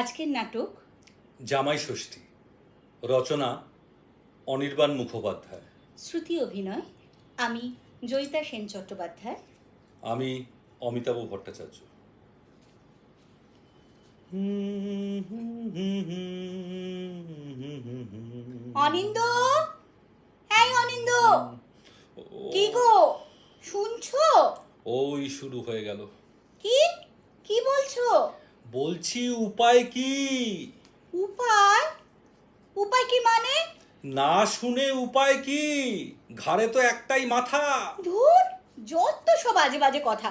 আজকের নাটক? জামাই ষষ্ঠী রচনা অনির্বাণ মুখোপাধ্যায়। শ্রুতি অভিনয় আমি জয়িতা সেন চট্টোপাধ্যায়। আমি অমিতাভ ভট্টাচার্য। অনিন্দ? এই অনিন্দ! কি গো? শুনছো? ওই শুরু হয়ে গেল। কি? কি বলছো? বলছি উপায় কি? উপায়? উপায় কি মানে? না শুনে উপায় কি? ঘাড়ে তো একটাই মাথা। ধুর যত সব বাজে বাজে কথা।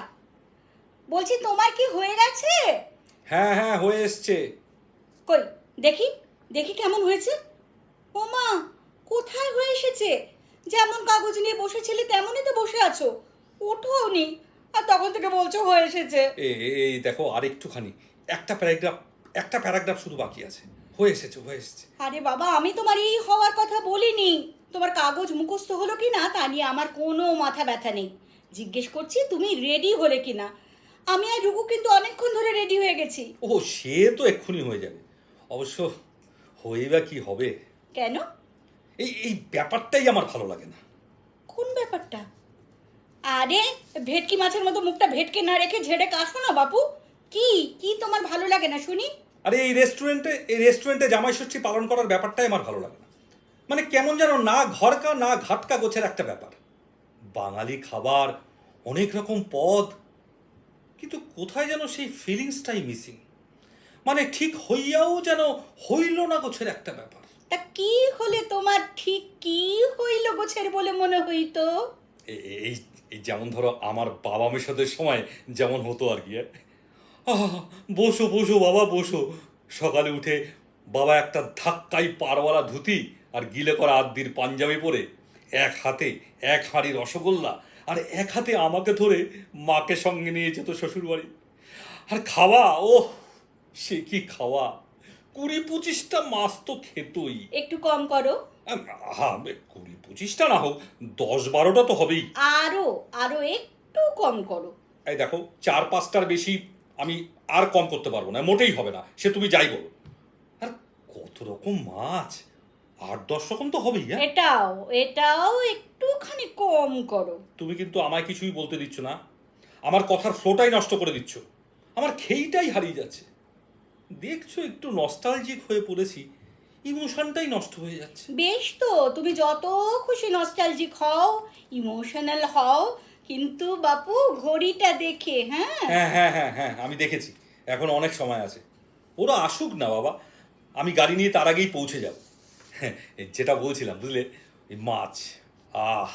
বলছি তোমার কি হয়ে গেছে? হ্যাঁ হ্যাঁ হয়ে এসছে। কই দেখি দেখি কেমন হয়েছে। ও মা কোথায় হয়ে এসেছে? যেমন কাগজ নিয়ে বসেছিলে তেমনই তো বসে আছো। ওঠোও নি আর তখন থেকে বলছো হয়ে এসেছে। এই দেখো আর একটুখানি। একটা প্যারাগ্রাফ একটা প্যারাগ্রাফ শুধু বাকি আছে। হয়ে এসেছে হয়ে এসেছে। আরে বাবা আমি তোমার এই হওয়ার কথা বলিনি। তোমার কাগজ মুখস্থ হলো কি না তা নিয়ে আমার কোনো মাথা ব্যথা নেই। জিজ্ঞেস করছি তুমি রেডি হলে কি না? আমি আর রুকু কিন্তু অনেকক্ষণ ধরে রেডি হয়ে গেছি। ও সে তো এক্ষুনি হয়ে যাবে। অবশ্য হয়ে বা কি হবে? কেন? এই এই ব্যাপারটাই আমার ভালো লাগে না। কোন ব্যাপারটা? আরে ভেটকি মাছের মতো মুখটা ভেটকে না রেখে ঝেড়ে কাশো না বাপু। কি? কি তোমার ভালো লাগে না শুনি? আরে এই রেস্টুরেন্টে এই রেস্টুরেন্টে জামাই ষষ্ঠী পালন করার ব্যাপারটাই আমার ভালো লাগে না। মানে কেমন যেন না ঘরকা না ঘাটকা গোছের একটা ব্যাপার। বাঙালি খাবার অনেক রকম পদ কিন্তু কোথায় যেন সেই ফিলিংসটাই মিসিং মানে ঠিক হইয়াও যেন হইল না গোছের একটা ব্যাপার। তা কি হলে তোমার ঠিক কি হইল গোছের বলে মনে হইতো? এই যেমন ধরো আমার বাবা মেশাদের সময় যেমন হতো আর কি হ্যাঁ? বসো বসো বাবা বসো। সকালে উঠে বাবা একটা ধাক্কাই পারওয়ালা ধুতি আর গিলে করা আদ্দির পাঞ্জাবি পরে এক হাতে এক হাঁড়ি রসগোল্লা আর এক হাতে আমাকে ধরে মাকে সঙ্গে নিয়ে যেত শ্বশুরবাড়ি। আর খাওয়া ও সে কি খাওয়া? কুড়ি পঁচিশটা মাছ তো খেতই। একটু কম করো। হ্যাঁ কুড়ি পঁচিশটা না হোক দশ বারোটা তো হবেই। আরও আরও একটু কম করো। এই দেখো চার পাঁচটার বেশি আমি আর কম করতে পারব না মোটেই হবে না। সে তুমি যাই বলো। আর কত রকম মাছ? আট দশ রকম তো হবেই হ্যাঁ? এটাও এটাও একটুখানি কম করো। তুমি কিন্তু আমায় কিছুই বলতে দিচ্ছ না। আমার কথার ফ্লোটাই নষ্ট করে দিচ্ছ। আমার খেইটাই হারিয়ে যাচ্ছে। দেখছ একটু নস্টালজিক হয়ে পড়েছি। ইমোশনটাই নষ্ট হয়ে যাচ্ছে। বেশ তো তুমি যত খুশি নস্টালজিক হও ইমোশনাল হও কিন্তু বাপু, ঘড়িটা দেখে হ্যাঁ? হ্যাঁ হ্যাঁ হ্যাঁ হ্যাঁ আমি দেখেছি। এখন অনেক সময় আছে। ওরা আসুক না, বাবা। আমি গাড়ি নিয়ে তার আগেই পৌঁছে যাব। হ্যাঁ যেটা বলছিলাম, বুঝলে? এই মাছ, আহ,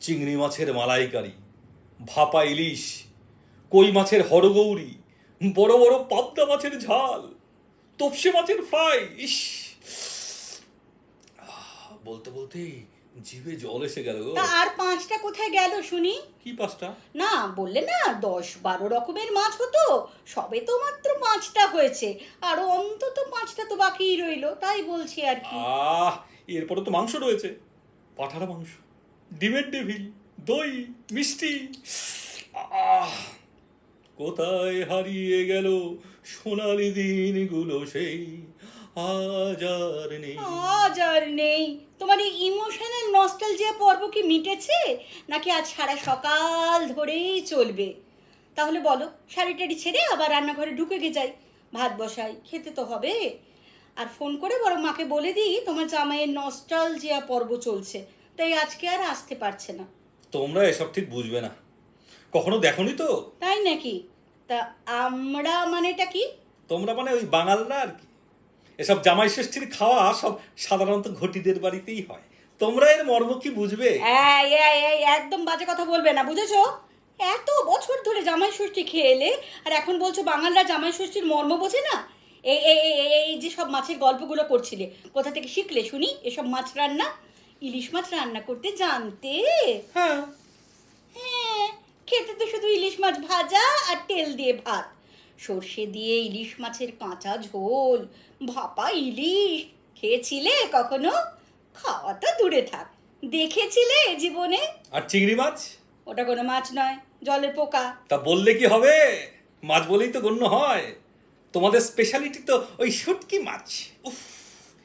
চিংড়ি মাছের মালাইকারি, ভাপা ইলিশ, কই মাছের হরগৌরি, বড় বড় পাবদা মাছের ঝাল, তপসে মাছের ফ্রাই, ইস। বলতে বলতেই জিভে জল এসে গেল গো। তা আর পাঁচটা কোথায় গেল শুনি? কি পাঁচটা? না বললে না দশ বারো রকমের মাছ হতো। সবে তো মাত্র পাঁচটা হয়েছে। আরও অন্তত পাঁচটা তো বাকিই রইল তাই বলছি আর কি। আহ এরপরে তো মাংস রয়েছে। পাঠার মাংস ডিমের ডেভিল দই মিষ্টি। আহ কোথায় হারিয়ে গেল সোনালি দিনগুলো সেই আজ আর নেই। আজ আর নেই। তোমার এই ইমোশনাল নস্টালজিয়া পর্ব কি মিটেছে? নাকি আজ সারা সকাল ধরেই চলবে? তাহলে বলো শাড়ি টাড়ি ছেড়ে আবার রান্নাঘরে ঢুকে গে যাই। ভাত বসাই খেতে তো হবে। আর ফোন করে বরং মাকে বলে দিই তোমার জামাইয়ের নস্টালজিয়া পর্ব চলছে। তাই আজকে আর আসতে পারছে না। তোমরা এসব ঠিক বুঝবে না। কখনো দেখনি তো? তাই নাকি? তা আমরা মানেটা কি? তোমরা মানে ওই বাঙালরা আর কি? এসব জামাই ষষ্ঠীর খাওয়া সব সাধারণত ঘটিদের বাড়িতেই হয়। তোমরা এর মর্ম কি বুঝবে? একদম বাজে কথা বলবে না বুঝেছ? এত বছর ধরে জামাই ষষ্ঠী খেয়ে এলে আর এখন বলছো বাঙালরা জামাই ষষ্ঠীর মর্ম বোঝে না? এই- এই যে সব মাছের গল্পগুলো করছিলে কোথা থেকে শিখলে শুনি? এসব মাছ রান্না? ইলিশ মাছ রান্না করতে জানতে? হ্যাঁ। হ্যাঁ খেতে তো শুধু ইলিশ মাছ ভাজা আর তেল দিয়ে ভাত। সর্ষে দিয়ে ইলিশ মাছের কাঁচা ঝোল। ভাপা ইলিশ। খেয়েছিলে কখনো? খাওয়া তো দূরে থাক। দেখেছিলে জীবনে? আর চিংড়ি মাছ? ওটা কোনো মাছ নয় জলের পোকা। তা বললে কি হবে? মাছ বলেই তো গণ্য হয়। তোমাদের স্পেশালিটি তো ওই শুটকি মাছ। উফ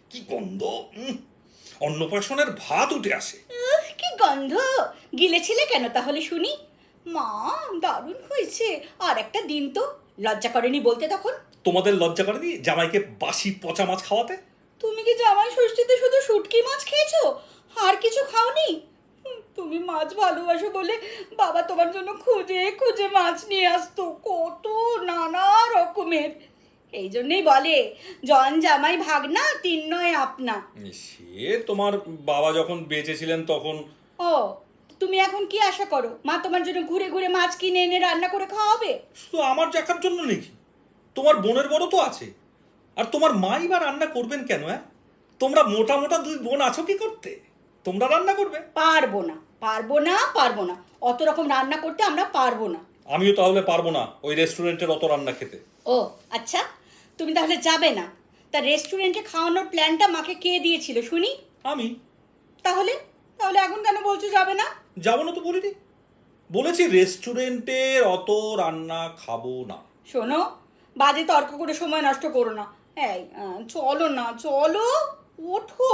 কি গন্ধ অন্নপ্রাশনের ভাত উঠে আসে। কি গন্ধ! গিলেছিলে কেন তাহলে শুনি? মা দারুণ হয়েছে। আর একটা দিন তো। লজ্জা করেনি বলতে তখন? তোমাদের লজ্জা করেনি জামাইকে বাসি পচা মাছ খাওয়াতে? তুমি কি জামাই ষষ্ঠীতে শুধু শুটকি মাছ খেয়েছো? আর কিছু খাওনি? তুমি মাছ ভালোবাসো বলে বাবা তোমার জন্য খুঁজে খুঁজে মাছ নিয়ে আসতো কত নানা রকমের। এই জন্যই বলে জন জামাই ভাগনা তিন নয় আপনা। সে তোমার বাবা যখন বেঁচে ছিলেন তখন ও তুমি এখন কি আশা করো? মা তোমার জন্য ঘুরে ঘুরে মাছ কিনে এনে রান্না করে খাওয়াবে? শুধু আমার দেখার জন্য নাকি? তোমার বোনের বড় তো আছে। আর তোমার মাই বা রান্না করবেন কেন হ্যাঁ তোমরা মোটা মোটা দুই বোন আছো কি করতে? তোমরা রান্না করবে। পারব না পারব না পারব না। অত রকম রান্না করতে আমরা পারব না। আমিও তাহলে পারব না ওই রেস্টুরেন্টের অত রান্না খেতে। ও আচ্ছা। তুমি তাহলে যাবে না। তা রেস্টুরেন্টে খাওয়ানোর প্ল্যানটা মাকে কে দিয়েছিল শুনি? আমি। তাহলে? তাহলে এখন কেন বলছো যাবে না? যাব না তো বলিনি। বলেছি রেস্টুরেন্টের অত রান্না খাব না। শোনো বাজে তর্ক করে সময় নষ্ট করো না। এই চলো না চলো ওঠো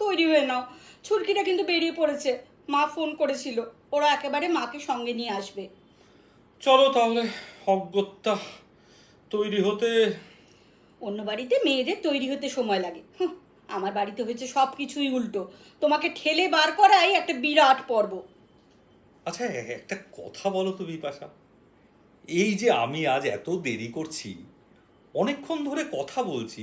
তৈরি হয়ে নাও। ছুরকিটা কিন্তু বেরিয়ে পড়েছে মা ফোন করেছিল ওরা একেবারে মাকে সঙ্গে নিয়ে আসবে। চলো তাহলে অগত্যা তৈরি হতে অন্য বাড়িতে মেয়েদের তৈরি হতে সময় লাগে। হুঁ, আমার বাড়িতে হয়েছে সব কিছুই উল্টো। তোমাকে ঠেলে বার করাই একটা বিরাট পর্ব। আচ্ছা একটা কথা বলো তো বিপাশা। এই যে আমি আজ এত দেরি করছি, অনেকক্ষণ ধরে কথা বলছি,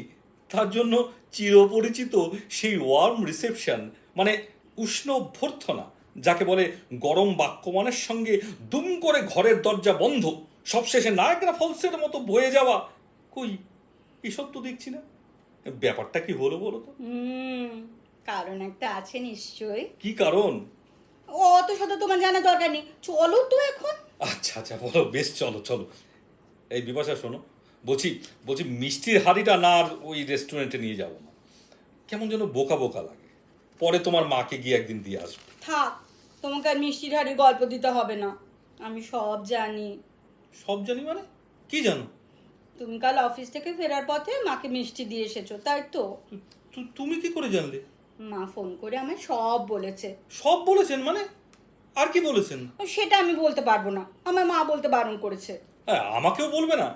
তার জন্য চিরপরিচিত সেই ওয়ার্ম রিসেপশন মানে উষ্ণ অভ্যর্থনা, যাকে বলে গরম বাক্যমানের সঙ্গে দুম করে ঘরের দরজা বন্ধ, সবশেষে নায়গ্রা ফলসের মতো বয়ে যাওয়া। কই, এসব তো দেখছি না। ব্যাপারটা কি হলো বলো তো? কারণ একটা আছে নিশ্চয়ই। কি কারণ? ও অত শত তোমার জানা দরকার নেই। চলো তো এখন। আচ্ছা আচ্ছা বলো বেশ চলো চলো। এই বিপাশা শোনো। বলছি বলছি মিষ্টির হাড়িটা না আর ওই রেস্টুরেন্টে নিয়ে যাব না। কেমন যেন বোকা বোকা লাগে। পরে তোমার মাকে গিয়ে একদিন দিয়ে আসব। থাক তোমাকে আর মিষ্টির হাড়ি গল্প দিতে হবে না। আমি সব জানি। সব জানি মানে? কি জানো? তুমি কাল অফিস থেকে ফেরার পথে মাকে মিষ্টি দিয়ে এসেছ তাই তো? তুমি কি করে জানলে? মা ফোন করে আমায় সব বলেছে। সব বলেছেন মানে? আর কি বলেছেন? ও, সেটা আমি বলতে পারব না। আমার মা বলতে বারণ করেছে। হ্যাঁ আমাকেও বলবে না।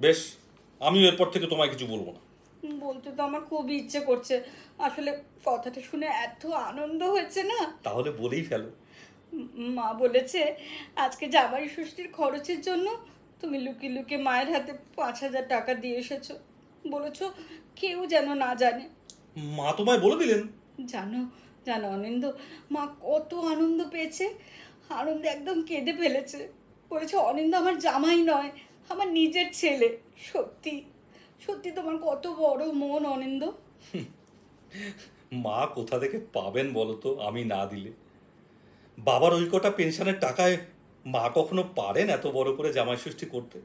বেশ আমিও এরপর থেকে তোমায় কিছু বলব না। বলতে তো আমার খুব ইচ্ছে করছে। আসলে কথাটা শুনে এত আনন্দ হয়েছে না? তাহলে বলেই ফেলো। উম, মা বলেছে আজকে জামাই ষষ্ঠীর খরচের জন্য তুমি লুকিয়ে লুকিয়ে মায়ের হাতে পাঁচ হাজার টাকা দিয়ে এসেছ। বলেছ কেউ যেন না জানে। মা তোমায় বলে দিলেন। জানো জানো অনিন্দ মা কত আনন্দ পেয়েছে। আনন্দে একদম কেঁদে ফেলেছে। বলেছে অনিন্দ আমার জামাই নয় আমার নিজের ছেলে। সত্যি সত্যি তোমার কত বড় মন অনিন্দ। মা কোথা থেকে পাবেন বলো তো আমি না দিলে। বাবার ওই কটা পেনশনের টাকায় মা কখনো পারেন এত বড় করে জামাই ষষ্ঠী করতে?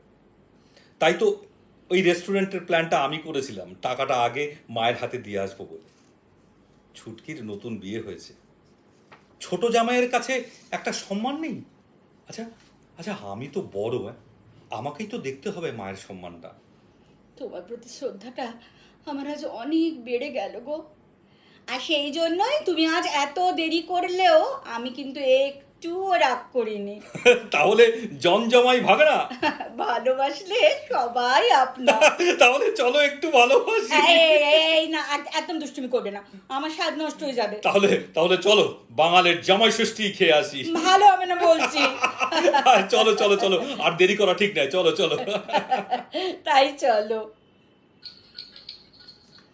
তাই তো ওই রেস্টুরেন্টের প্ল্যানটা আমি করেছিলাম। টাকাটা আগে মায়ের হাতে দিয়ে আসব বলে। ছুটকির নতুন বিয়ে হয়েছে। ছোট জামাইয়ের কাছে একটা সম্মান নেই? আচ্ছা আচ্ছা আমি তো বড় হ্যাঁ আমাকেই তো দেখতে হবে মায়ের সম্মানটা। তোমার প্রতি শ্রদ্ধাটা আমার আজ অনেক বেড়ে গেল গো। আর সেই জন্যই তুমি আজ এত দেরি করলেও আমি কিন্তু একটুও রাগ করিনি। তাহলে জন জমাই না? ভালোবাসলে সবাই আপনার তাহলে চলো একটু ভালোবাসি। এই, না একদম দুষ্টুমি করবে না। আমার স্বাদ নষ্ট হয়ে যাবে। তাহলে তাহলে চলো বাঙালের জামাই ষষ্ঠী খেয়ে আসি। ভালো হবে না বলছি। চলো চলো চলো আর দেরি করা ঠিক নাই চলো চলো। তাই চলো।